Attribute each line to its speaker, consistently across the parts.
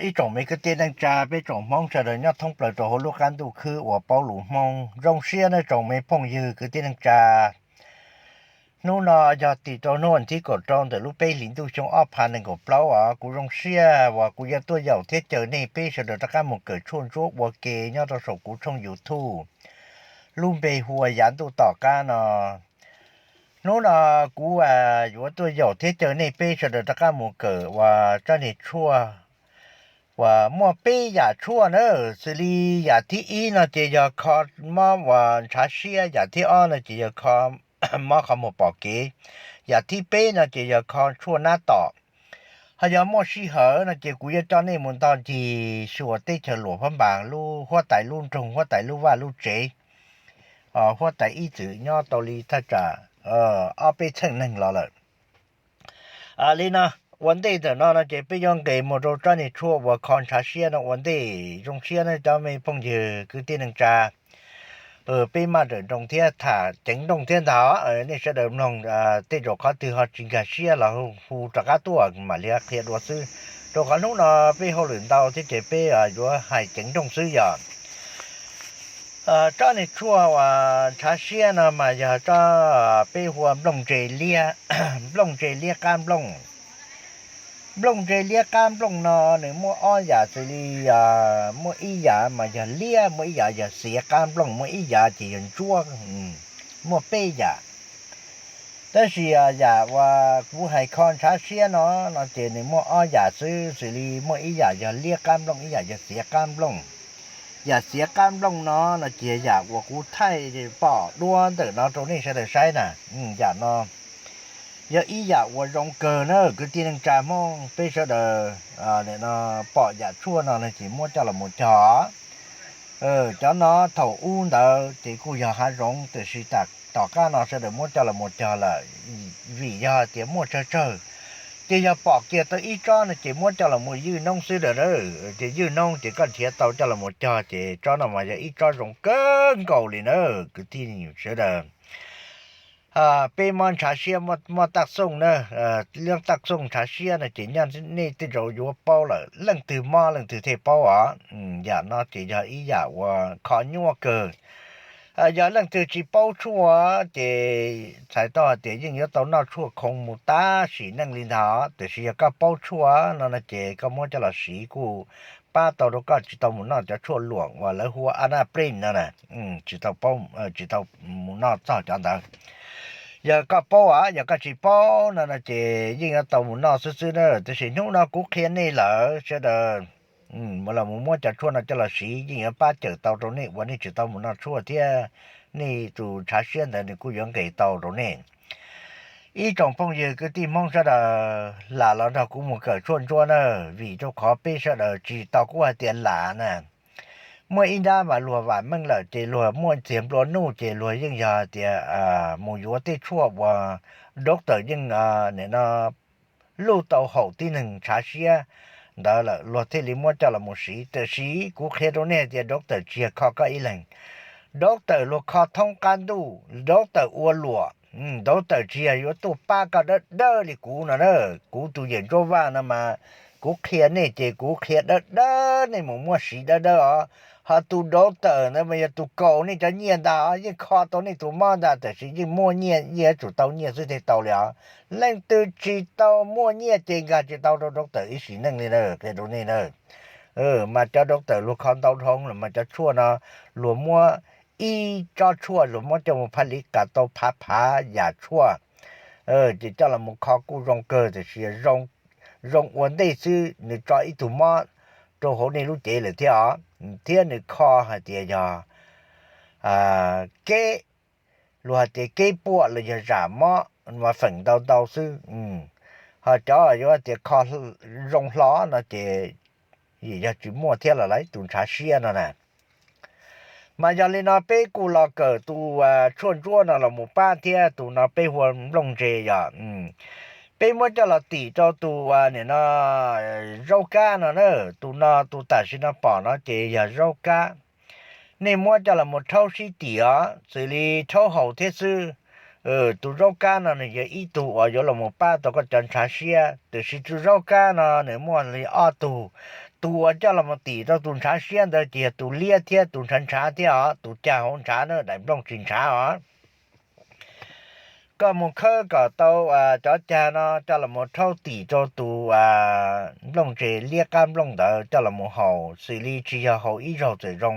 Speaker 1: 一种每个店能加被种梦着的要通不了和路干都去我包鲁梦，用些那种没朋友个店能加。นู่นน่ะยอดติดตัวโน่นที่กดจองแต่ลูกเป้หลินดูชงอ้อพันหนึ่งกับเปล่าอ่ะกูรงเสียว่ากูยังตัวเหย่าเทเจอในเป้เฉล็จตะการมุงเกิดชวนชกวัวเกยยอดตัวศพกูชงอยู่ทู่ลุงเป้หัวยันตัวต่อก้าน่ะนู่นน่ะกูอ่ะอยู่ตัวเหย่าเทเจอในเป้เฉล็จตะการมุงเกิดว่าเจ้าเนี่ชั่วว่ามัวปี้อย่าชั่วเนอะสิลีอย่าที่อีนะเจอยาคอมาว่าชาเชียอย่าที่อ้อนะเจอยาคอมาขโมปอกเกอย่าที่เป้นะเจอยาคอชั่วหน้าต่อหายมอชีเหอนะเจกุยจอนนี่มุนตอนที่ชัวเตชฉลวพัมบางลู่หัวไตลุ่นตรงหัวไตลู่ว่าลู่เจอ๋อหัวไตอีจือย่อตอลีทัาจาเออเอาไปเชิงหนึ่งรอเลยอ่ะลีนะวันที่เดิน่นจะไปยังเกมโดจันทร์ชั่วว่าคอนชาเชียนวันที่ตรงเชียนจะไม่พงยือคือที่หนึ่งจาเออไปมาเดินตรงเทียถ้าจังตรงเทียถาเออนี่จะเดิมลงอ่าที่จกเขาตือเขาจิงกาเชียเราหูจักตัวมาเลียกเทียดว่าซื้อตัวกันนู้นอ่ะไปเขาหลุนเตาที่จะไปอ่ะอยู่หายจังตรงซื้อเออจัันนชชวย่าาจง呃，这里主要啊，他写了嘛，要这เ活弄这列，ก这列ลงบลงเจเลียกามบลงนอหร่อมัวอ้อนอย่าสิลียามัวอีอย่ามาอย่าเลียมัวอีอย่าอย่าเสียกามบลงมัวอีอย่าจีนจ้วงมัวเป้อย่าแต่เสียอย่าว่ากูให้คอนชาเสียเนาะนอเจนี่มัวอ้อนอย่าซื้อสิลีมัวอีอย่าอย่าเลียกามบลงอีอย่าอย่าเสียกามบลงอย่าเสียกามลงเนาะนอเจียอยากว่ากูไทยป่อด้วนแต่เนาะตรงนี้ใช้แต่ใช่น่ะอืมอย่าเนาะ giờ ý dạ của rong cờ nó cứ tiền trà mong bây giờ đờ à, để nó bỏ dạ chua nó là chỉ mua cho là một chó ờ cho nó thầu u đờ thì cô giờ hai rong từ sĩ tạc tỏ cá nó sẽ được mua cho là một chó là vì giờ chỉ mua cho chơi chỉ giờ bỏ kia tới ít cho nó chỉ mua cho là một dư nông sư đờ đó thì dư nông chỉ có thể tàu cho là một chó chỉ cho nó mà giờ ít cho rong cơ cầu liền đó cứ tiền sẽ được. เปมอนชาเชียมอมอตักส่งเนอะเรื่องตักส่งชาเชียนะจีนยันนี่ติเราอยู่เป้าละเรื่องตือมอเรื่องตือเทเป้าอ๋ออย่านอจีอย่าอีอย่าว่าขอยั่วเกินอย่าเรื่องตือจีเป้าชั่วเจสายต่อเจยิ่งยศต้อนนอชั่วคงมุตาสีนั่งลินหาแต่สีก็เป้าชั่วนั่นนะเจก็มั่วจะละสีกูป้าตัวก็จิตตมุนอจะชวนหลวงว่าแล้วหัวอาณาปริ้นนั่นแหละอืมจิตตป้อมเออจิตตมุนอจ้าจันทร์ giờ có bó à giờ có chỉ bó là là chỉ nhưng là tàu nó xứ xứ đó tôi xin lúc nó cũng khen đi lỡ sẽ đờ ừ mà là muốn mua chặt chua là cho là xí nhưng là ba chữ tàu rồi nè, này วันนี้ chữ tàu muốn nó chua thì à, nè chủ trà xuyên nè cũng giống cái tàu rồi nè. ý trong phong giờ cái tim mong sao là là nó cũng một cái chuồn chuồn nữa vì cho khó biết sao là chỉ tàu cũng là tiền lạ nè มื่ออินดาว่าลัวว่ามึงเหล่าเจลัวม่วนเสียงรัวนู่เจลัวยิ่งยาเตียอ่ามู่ยัวที่ชั่วว่าด็อกเตอร์ยิ่งอ่าเนี่ยนะลูกเต่าหูที่หนึ่งชาเชียดาละลัวที่ลิมว่าเจ้าละมุสีแต่สีกูเคตรงนี้เตียด็อกเตอร์เชีย้อก็อีหลังด็อกเตอร์ลัว้อท้องการดูด็อกเตอร์อัวลัวอืมด็อกเตอร์เชียอยู่ตัวป้าก็เด้อเด้อลิกูนะเด้อกูตัวเย็นก็ว่านะมากูเคลียร์เนี่ยเจกูเคลียร์เด้อเด้อในหมู่มั่วสีเด้อเด้อพาตูดอเตอร์นะมันตูเก่านี่จะเงียดาอยิ่งคอตัวนี่ตัวมากแต่สิ่งมัวเงียเงียจุดเตาเงียสุดที่เตาเลยเล่นตัวจีเตามัวเงียจริงกานจีเตาดอกเตออีสินึงนี่เลยเดี๋ยนี้เลยเออมาเจ้าดอกเตอรลูกคอนเตาทองหรือมานจะชั่วนะหลวงมัวอีเจ้าชั่วหลวงมัวจะมาผลิตกับตาวพาพาอย่าชั่วเออจีเจ้าละมุขคอกูรงเกิดแต่เสียรองรองวันได้ซื้อหนึ่งจ่ออีตัวมัวตัวหัวนี่รู้เจเลยที่อ๋อ thiên nữ kho hả tiệt giờ à kế lu hả tiệt kế bùa là giờ giả mỏ mà phần đầu đầu sư ừ họ cho ở chỗ tiệt kho rong ló nó tiệt gì giờ chỉ mua thiên là lấy tuần trà xia nó nè mà giờ lên nó bê cù lò cờ tu chuồn chuồn nó là một ba thiên tu nó bê huân lông chê giờ ừ ปมจะลตีจตัวเนี่ยนะรก้านะเนอตัวนตัวตาชินะปอนะเจียรูก้าในมัวจะละมดเท่าสีเตีอสิลีเท่าหูเทซือเออตัวรูก้านะเนี่ยอีตัวอยู่ละมป้าตัวก็จันชาเสียแต่สิตัวรูก้านะในมัวเลยอ้อตัวตัวจะละมตีจตุนชาเสียแต่เจตัวเลียเทียตุนชัาเทียตัวจ้าหงชาเนอได้ร้องสินชาอ๋อก็มงุขก็เตาอ่าจอจาเนาะจ้าละมเท่าตีจ้าตูอ่ลงเจเรียกกามลงเดอจ้าละมงเฮาซีรีจีเฮาอีเ้าจะรง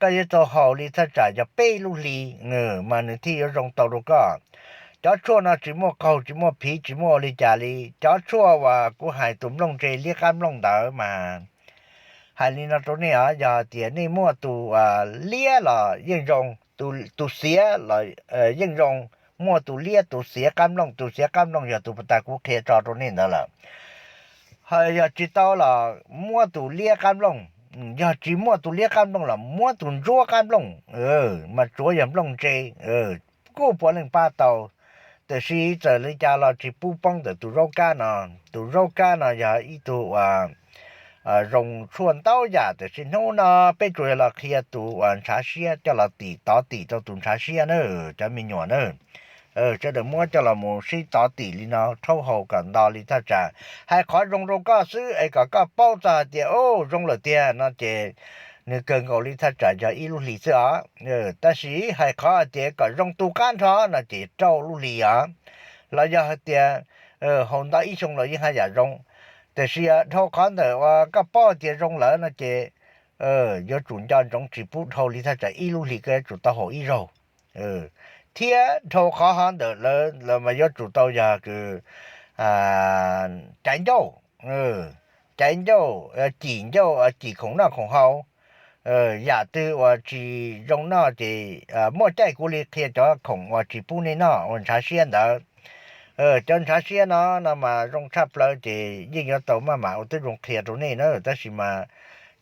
Speaker 1: ก็ยะตัวเฮาลีถ้าจะจะเป้ลูลีเงอมาในที่รงเตัวก็จ้าชั่วนะจิโมเขาจิโมผีจิโมลีจาลีจ้าชั่วว่ากูหายตุ่มลงเจเรียกกามลงเดอมาหายลีนะตัวนี้อ่ะอย่าเดี๋ยนี่มั่วตูอ่เลี้ยละยั่งรงตัวตัวเสียละเออยั่งรงมั่วตัวเลี้ยตัวเสียกำลังตัวเสียกำลังอย่าตัวปตากูเคจอตรงนี้นั่นแหละเฮ้ยอย่าจิตอละมั่วตัวเลี้ยกำลังอย่าจีมั่วตัวเลี้ยกำลังละมั่วตัวจัวกำลังเออมาจัวอย่างลงเจเออกูปวดเนึ่งป้าเตาแต่สิจอเลยจะเราจีปูป้องแต่ตัวโรคก้านะตัวโรคก้านะอย่าอีตัวอ่าตตติ่อ用船到呀，就是า呢，被追了去เ都ี茶ย叫了地到地到东茶些ว叫เนอ ờ cho được mua là một sĩ tỏ tỷ lý nó thâu hậu cần đo lý ta hay khỏi rong rong có sư ấy cả có bao giờ tiền ô rong là tiền nó chỉ nếu cần gọi lý ta trả cho ít lúc lý sư á ờ ta sĩ hay khó tiền cả rong tu can thọ là chỉ trâu lúc lý á là do tiền ờ hồn ta ít xong là những hai giả dạ rong แต่เสียทอคันเถอะก็ป้อเจียรงเหลอนะเจเออยอจุนจอนจงจีปุ๊ทอลิทาจะอีลูลิเกจุดตาหออีโรเออที่ทุกข้อหาเดอนเลยเราไม่ยอมจุดตัวยาคืออ่าจันจูเออจันจูเออจีนโจูเออจีองน่าคงเขาเอออยากที่ว่าจีรงน่าจีเออไม่ใจกูเลยที่จะคงว่าจีปุ่นนอาวันชาเสียนเด้อเออจนชาเชียนะนั่นมารงชับเลยจียิ่งยอดโตมากมาอาตัวาหลงเทลียตรงนี้เนอะแต่สิมา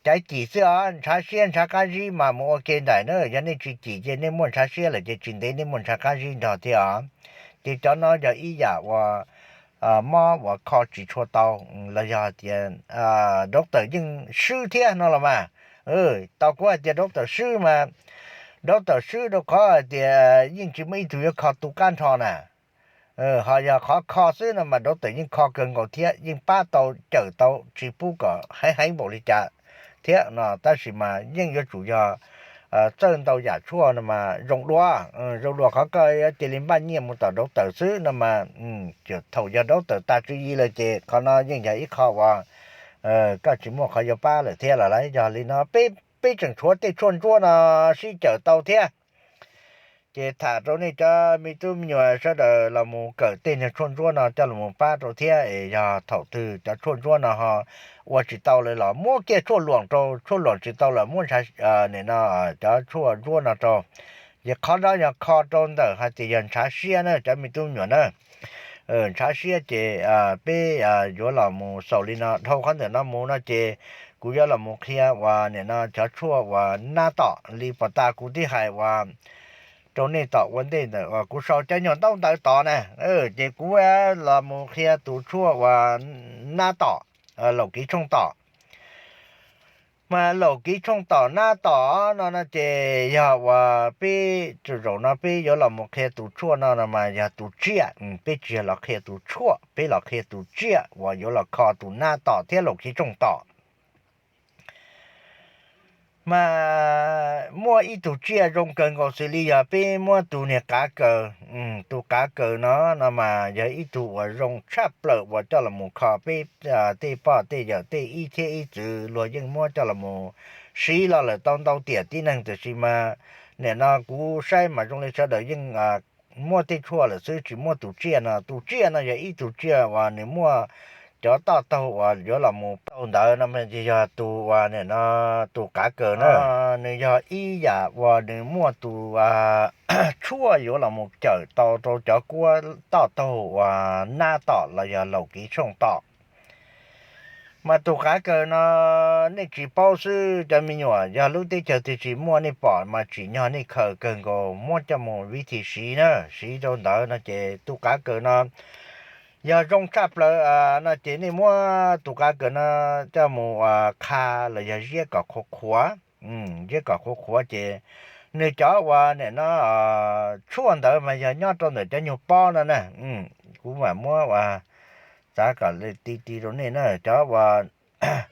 Speaker 1: 在几次啊，查线查干事嘛，莫见在那，人家去几件那莫查线了，就今天那莫查干事那的啊，就叫那叫一呀我。à mà và khó chỉ cho tao là do tiền à đốc tử nhưng sư thế nó là mà ừ tao có tiền đốc tử sư mà đốc tử sư đâu có tiền nhưng chỉ mấy thứ khó tu can thọ nè ừ họ giờ khó khó sư là mà đốc tử nhưng khó gần ngồi thiết nhưng ba tàu chở tàu chỉ bu cả hay hay bộ lý trả thế nó ta chỉ mà nhưng cái chủ yếu ờ chân đầu giả chua nó mà rộng đua rộng đua khó coi chỉ lên ban một tờ đấu tờ xứ nó mà ừ chưa thầu giờ đấu tờ ta chú là chị khó nó nhưng giờ ít khó các chỉ mua khó giờ là thế là lấy giờ lên nó bê bê chẳng chua tê chua chua nó xí chở tàu thế เจถาตรงนี้จะมีตุ้มีเยอะเดียวเรามูเกิดเต็นจะชวนชวนเราจะลงป้าตัวเทียเอยาถอดตือจะชวนชวนเราฮะว่าจิตเต่าเลยเหรอมั่วเกี่ยวชวนหลวงโตช่วนหลวงจิตเต่าเลยมั่วใช้เออเนี่ยนะจะช่วนชวนเราโตยังคอร์ดยังคอร์ดตรเดี๋ยวฮะจะยังใช้เสียเนี่ยจะมีตุ้มีเยอะเนี่ยเออใช้เสียเจอ่าเป้อ่าอยู่เรามูสอลินะท้องขันเดี๋ยวเรามูนะเจกูอย่าเรามูเทลียว่าเนี่ยนะจะชวนว่าหน้าต่อรีปตากูที่หายว่า chỗ này tạo vấn đề này và cũng sau cho nhận tông tạo tỏ nè à, ừ chỉ cú là một khi tụ chua và na tạo ở lầu ký trong tạo mà lầu ký trong tạo na tạo nó là chỉ giờ và bị chủ rồi nó bị giờ là một khi tụ chua nó là mà giờ à, tụ chia ừ bị chia là khi tụ chua bị là khi tụ chia và giờ là khó tụ na tạo thế lầu ký trong tạo mà mua ít tụ chia trong cơn của xử lý à bên mua tụ này cá cờ ừ tụ cá cờ nó nó mà giờ ít tụ ở trong chắp lợ và cho là một khó bê à tê bỏ tê giờ tê ít thế ít chữ rồi nhưng mua cho là một xí là là tông tàu tiền tí năng từ xí mà nè nó cú sai mà trong này sao đợi nhưng à mua tê chua là ซื้อ chỉ mua tụ chia nè tụ chia nè giờ ít tụ chia và nếu mua cho tao tao và cho là một tao đỡ nó mình chỉ cho tu và này nó tu cá cờ nó nên cho ý giả và nên mua tu và chua yếu là một chợ tao tao cho cua tao tao và na tao là giờ lầu kỹ trong tao mà tu cá cờ nó nên chỉ bao sư cho mình nhỏ giờ lúc tới chợ thì chỉ mua nên bỏ mà chỉ nhỏ nên khờ cần có mua cho một vị thị sĩ nữa sĩ cho đỡ nó chỉ tu cá cờ nó giờ rong chắp là à nó chỉ nên mua tụ cá cái nó cho mù à kha là giờ riết cả khó khóa ừ riết cả khó khóa chị nếu chó qua này nó à chuồn tới mà giờ nhót trong để cho nhiều bao nữa nè ừ cũng mà mua và giá cả lên tí tí rồi nên nó chó qua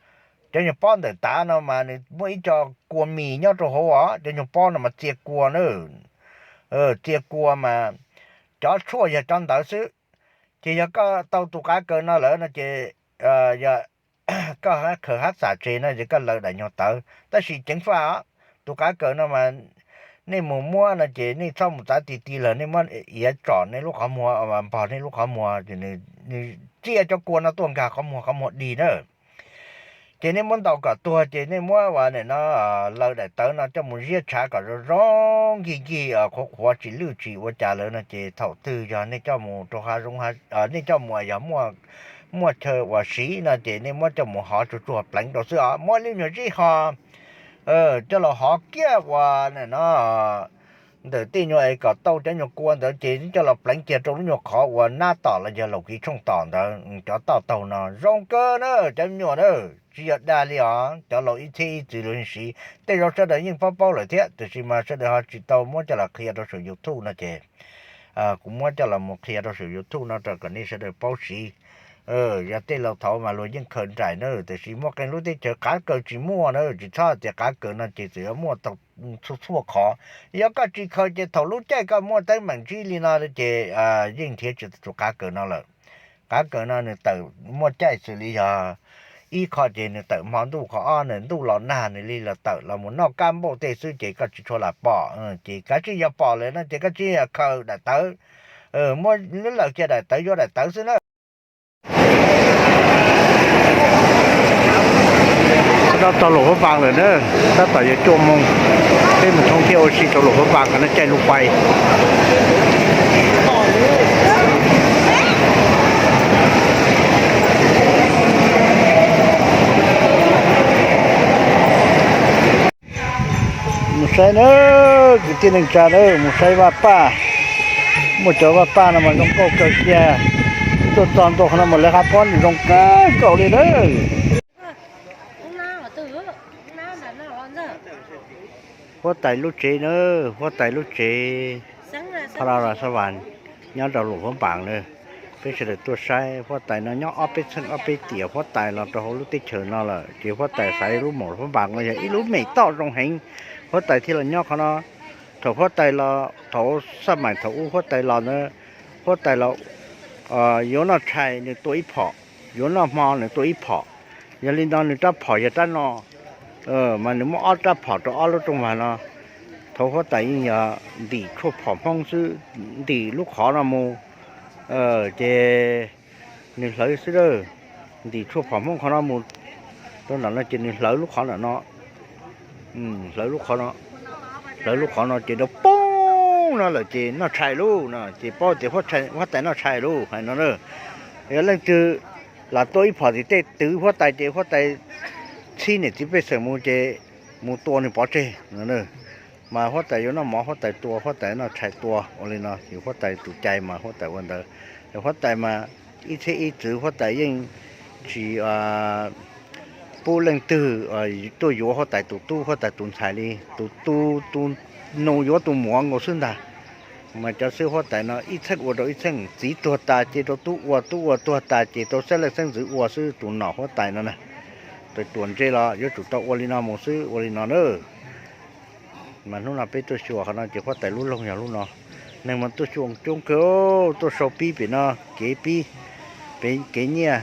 Speaker 1: cho nhiều bao để ta nó mà mua ít cho cua mì nhót trong hố á cho nhiều bao nó mà chia cua nữa ờ ừ, chia cua mà chó chua giờ trong đó xứ จียก็ตตุกาเกิน่นเลยนะจีเออยก็ฮะเขาฮักสาจีนั่นจีก็เลยได้ยอดตัวแต่สิจังฟ้าตุกาเกินั่นมันนี่มัวมัวนะจีนี่ชอบมุจจตีตีเลยนี่มันเอียจอดในลูกขมัวมันพอในลูกขมัวจีนี่เจียจะกวนนะตัวงาขมัวขมัวดีเนอะ chỉ nên muốn đầu cả tua chỉ nên mua và này nó ờ, lâu để tới nó cho một riết trả cả rồi rong gì gì ở ờ, khu khu chỉ lưu trì và trả lời nó chỉ thầu tư cho nên cho một cho hai rong hai ở ờ, nên cho mua giờ mua mua chờ và sĩ nó chỉ nên mua cho một họ chủ chủ lãnh đồ sữa mua lưu nhiều gì họ ờ cho là họ kia và này nó để tin nhau ấy cả tàu cho nhau quan đó chỉ cho là lãnh kia trong nhau khó và na tỏ là giờ lục khí trong tỏ đó cho tàu tàu nó rong cơ nữa cho nhau nữa chỉ ở đa lý ở cho lỗi ít thì chỉ luôn sĩ để rồi sau đó những bao bao lại thế từ khi mà sau đó họ chỉ tàu muốn cho là khi đó sử dụng thu nó chè à cũng muốn cho là một khi đó sử dụng thu nó trở cần đi sẽ được bao sĩ ờ giờ tê lâu thọ mà luôn những khẩn trải nữa từ khi mua cái lúc tê chờ cá cờ chỉ mua nữa chỉ cho thì cá cờ nó chỉ sửa mua tập số số khó giờ các chỉ khởi chỉ thầu lúc chạy các mua tới mình chỉ li nó chỉ à những thiết chỉ tụ cá cờ nó là cá cờ nó nữa từ mua chạy xử lý à อีข一块钱呢，豆毛度可二呢，度老难呢，你了豆了么？那干部得是这个就出来包，嗯，这个就要包了，那这个就要扣的豆，呃，么你老家的豆要的豆是那。
Speaker 2: ราต้เลบพระบางเลยเนอะถ้าต่อยาะจมมงเล่นมันท่องเที่ยวชีตลบพระบางกันนะใจลงไปส่นะกินนึงจานเออมูใช่ว่าป้ามูเจอว่าป้านะมันต้องก็เกียตัวตอนตัวขนาดหมดเลยครับพ่อนตรงกลางเกาเลยเดอ
Speaker 1: พ่อไต่ลูุจีเนอพ่อไต่ลูุจีพระราสวรรค์ย้อนดาวหลวงพ่อปางเลยเป็นเสด็จตัวใช้พ่อไต่นอนย้อนอ้อเป็นชั้นอ้อเป็นเตี่ยวพ่อไต่เราต้องรู้ติเฉินนั่นแลยเดี๋ยวพ่อไต่ส่รู้หมดพ่อปางเลยอีรู้ไม่ต่อตรงเห็น hốt tay thì là nhóc nó thổ hốt tay là thổ sa mảnh thổ hốt tay là nó hốt tay là ờ yếu nó chạy thì tuổi phỏ yếu nó mò thì tuổi phỏ giờ linh đó thì ta phỏ giờ ta nó ờ mà nếu mà ở ta phỏ cho ở lúc trong mà nó thổ hốt tay nhờ đi chỗ phỏ phong sư đi lúc khó là mù ờ chê nên lấy sư đó đi chỗ phỏ phong khó là mù tôi nói là chỉ nên lấy lúc khó là nó 嗯，来ลูกขอ看น这都嘣ล了，这那拆路อ这包น发拆，น在那拆路，还那呢，น那就那多一跑น这都发在这发在，去年这边什么这么อ呢包这那อชายหัวแต่่อยู่น้ำหมอหัวแต่ตัวหัวแต่น่ะชายตัวอะไรเนอะอยู่พ่อแต่ตุใจมาพ่อแต่วันเดอร์แต่พ่อแต่มาอีเทอีจือพ่อแต่ยิ่งจีอ่า bố lên từ ở tôi yếu họ tại tụ tu họ tại tụ thải đi tụ tu tu nô yếu tụ mua ngô xuân ta mà cho sư họ tại nó ít sách uổng ít sách chỉ tu ta chỉ tu tu uổng tu uổng tu ta chỉ tu sách là sách giữ uổng sư tụ nọ họ tại nó này tôi tuần chơi lo, yếu tụ tao uổng nào một sư uổng nào nữa mà lúc nào biết tôi chùa họ nó chỉ có tại lúc lông nhà lúc nó nên mà tôi chuồng chung cứu tôi sầu pi bị nó kế pi bị kế nhia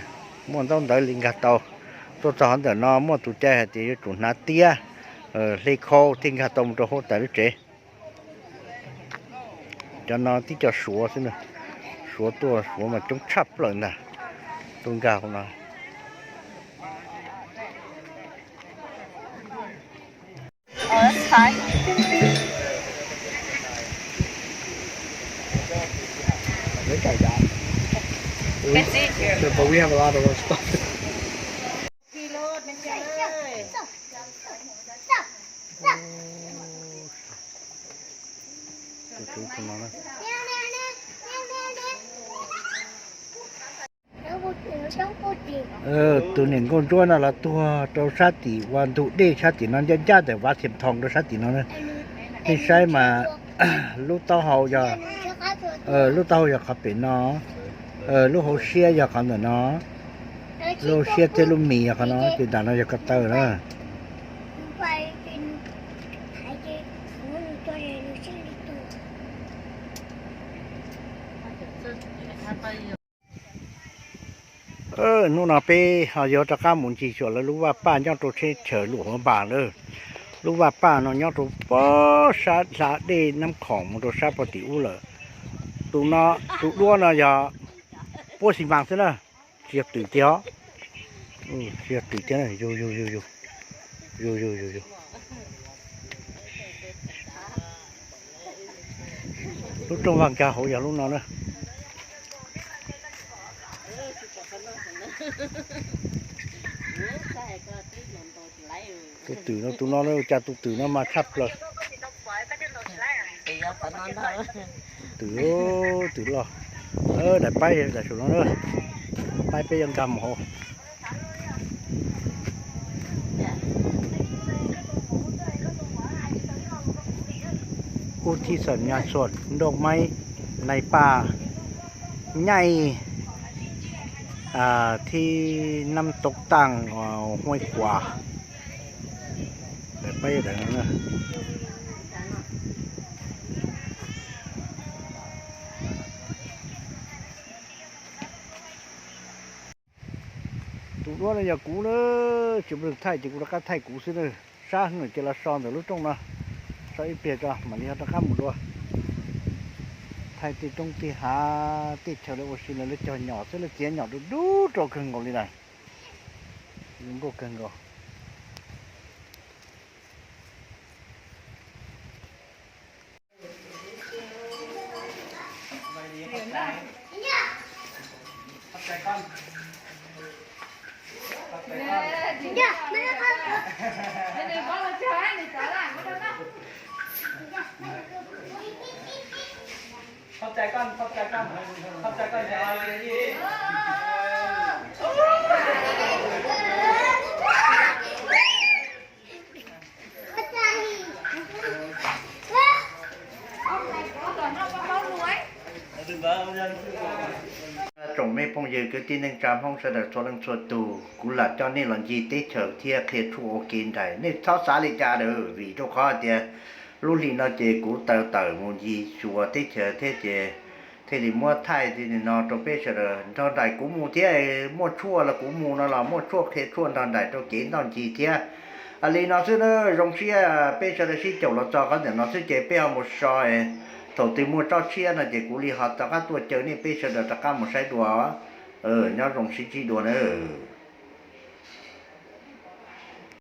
Speaker 1: muốn tao đợi linh gạt tàu tôi cho hắn nó mà tụ trẻ thì tụ nát tia ờ, lấy khô thiên hạ tông cho hỗ trợ đứa trẻ cho nó tí cho sủa xin nữa, sủa tua sủa mà chống chắp lần nè tuôn gà không Oh, that's fine. But we have a lot of stuff. เออตัวหนึ่งคนตัวน่ะละตัวตัวชาติวันทุเดชาตินั้นยันญาแต่ว่าเสียมทองตัวชาตินั้นนี่ใช่มาลูกเต้าเฮาอย่าเออลูกเต้าอย่าขับเป็นเนาะเออลูกเขาเชียอย่าขับเนาะลูกเชียเจลูกมีอย่าขับเนาะจุดด่านเราอย่าขเตอร์นะเออ นู่นน่ะไปเดี๋ยวจะก้าหมุนจีส่วนแล้วรู้ว่าป้าย่องตัวเชเฉยหลวงบาทเลยรู้ว่าป้าเนาะย่องตัวป้อสาสาเดน้ำของมันตัวซาปติอุเลยตัวเนาะตัวด้วนเนาะอย่าป้สิบางซะนะเสียบตื่นเตี้ยอืมเสียบตื่นเตี้ยนะอยู่อยู่อยู่อยู่อยู่อยู่อยู่อยู่ lúc trong vàng trà hậu giờ lúc nào nữa ตุกตื่นแล้วตุกนอนแล้วจะตุกตื่นแล้มาทับเลยตื่นตื่นหรอเออได้ไปได้ชุนนล้วเลยไปไปยังกำโหผู้ที่สัญญาสดดอกไม้ในป่าใหญ่ à, thì năm tốc tăng ờ, hôi quả để bay để nữa tụi đó là giờ cũ nữa chụp được thay chụp được cái thay cũ xưa nữa xa hơn là chỉ là son rồi lúc trong nó sao ít biệt ra mà đi ra các một đôi thay thì trong thì hạ thì chờ đợi oxy là nó cho nhỏ tức là chia nhỏ được đủ trò cần ngồi đi này những cô cần ngồi Yeah, yeah, yeah. ใจกันขอบใจกันขอบใจกันอย่าอะไรอีก总没朋友，佮啲人站方式就做能做到，古拉叫你人去地球贴贴出我见台，你抄啥哩家头，为咗看啲。ลูลีนอเจกูเตาเตามูยีชัวที่เชอเทเจเทลิมัวไทยที่นอตัวเปเชอร์ตอนใดกูมูเทียมัวชั่วละกูมูนอละมัวชั่วเทชั่วตอนใดตัวเก่งตอนจีเทียอนี้นอซื้อเนอรงเชียเปเชอร์ชิจ้าละจอกันเดี๋ยวนอซื้อเจเปียวมุชอยตัวตีมัวจอเชียนะเจกูลีหอตะก้าตัวเจอเนี่ยเปเชอร์ตะก้ามุใช้ดัวเออเนาะรงชิจีดัวเนอ